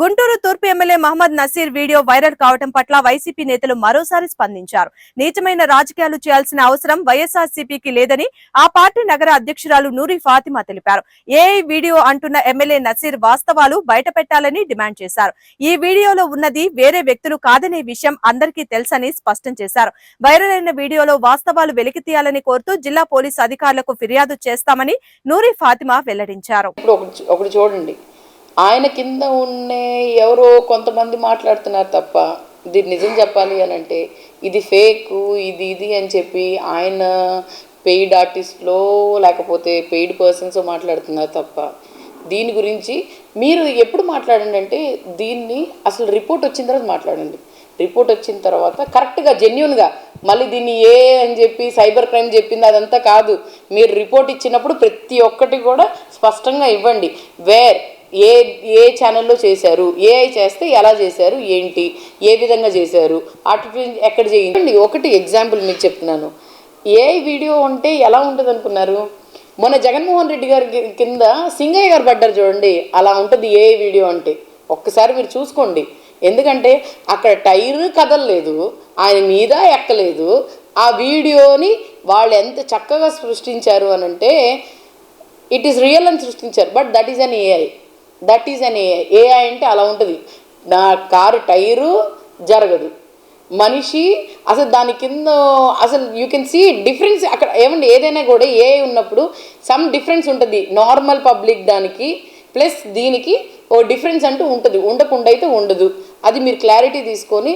గుంటూరు తూర్పు MLA Mohammed Naseer video viral కావడం పట్ల వైసీపీ నేతలు మరోసారి స్పందించారు. నీచమైన రాజకీయాలు చేయాల్సిన అవసరం వైఎస్ఆర్సీపీకి లేదని ఆ పార్టీ నగర అధ్యక్షురాలు నూరి ఫాతిమా తెలిపారు. ఏఐ వీడియో అంటున్న ఎమ్మెల్యే నసీర్ వాస్తవాలు బయట పెట్టాలని డిమాండ్ చేశారు. ఈ వీడియోలో ఉన్నది వేరే వ్యక్తులు కాదనే విషయం అందరికీ తెలుసని స్పష్టం చేశారు. వైరల్ అయిన వీడియోలో వాస్తవాలు వెలికి తీయాలని కోరుతూ జిల్లా పోలీసు అధికారులకు ఫిర్యాదు చేస్తామని నూరి ఫాతిమా వెల్లడించారు. ఒకటి చూడండి. ఆయన కింద ఉండే ఎవరో కొంతమంది మాట్లాడుతున్నారు తప్ప దీన్ని నిజం చెప్పాలి అని అంటే ఇది ఫేక్ ఇది ఇది అని చెప్పి ఆయన పెయిడ్ ఆర్టిస్ట్లో లేకపోతే పెయిడ్ పర్సన్స్ మాట్లాడుతున్నారు తప్ప దీని గురించి మీరు ఎప్పుడు మాట్లాడండి అంటే దీన్ని అసలు రిపోర్ట్ వచ్చిన తర్వాత మాట్లాడండి. రిపోర్ట్ వచ్చిన తర్వాత కరెక్ట్గా జెన్యున్గా మళ్ళీ దీన్ని ఏ అని చెప్పి సైబర్ క్రైమ్ చెప్పింది అదంతా కాదు. మీరు రిపోర్ట్ ఇచ్చినప్పుడు ప్రతి ఒక్కటి కూడా స్పష్టంగా ఇవ్వండి. వేర్ ఏ ఏ ఛానల్లో చేశారు ఏఐ చేస్తే ఎలా చేశారు ఏంటి ఏ విధంగా చేశారు ఆర్టిఫిషియల్ ఎక్కడ చేయండి ఒకటి ఎగ్జాంపుల్ మీకు చెప్తున్నాను. ఏఐ వీడియో ఉంటే ఎలా ఉంటుంది అనుకున్నారు మొన్న జగన్మోహన్ రెడ్డి గారి కింద సింగయ్య గారు పడ్డారు చూడండి అలా ఉంటుంది ఏ వీడియో అంటే. ఒక్కసారి మీరు చూసుకోండి. ఎందుకంటే అక్కడ టైర్ కదలలేదు ఆయన మీద ఎక్కలేదు. ఆ వీడియోని వాళ్ళు ఎంత చక్కగా సృష్టించారు అని అంటే ఇట్ ఈస్ రియల్ అని సృష్టించారు. But that is an AI that is an AI AI అంటే అలా ఉంటుంది. నా కారు టైరు జరగదు. మనిషి అసలు దాని కింద అసలు యూ కెన్ సీ డిఫరెన్స్ అక్కడ ఏమండి ఏదైనా కూడా ఏఐ ఉన్నప్పుడు సమ్ డిఫరెన్స్ ఉంటుంది. నార్మల్ పబ్లిక్ దానికి ప్లస్ దీనికి ఓ డిఫరెన్స్ అంటూ ఉంటుంది. ఉండకుండా అయితే ఉండదు. అది మీరు క్లారిటీ తీసుకొని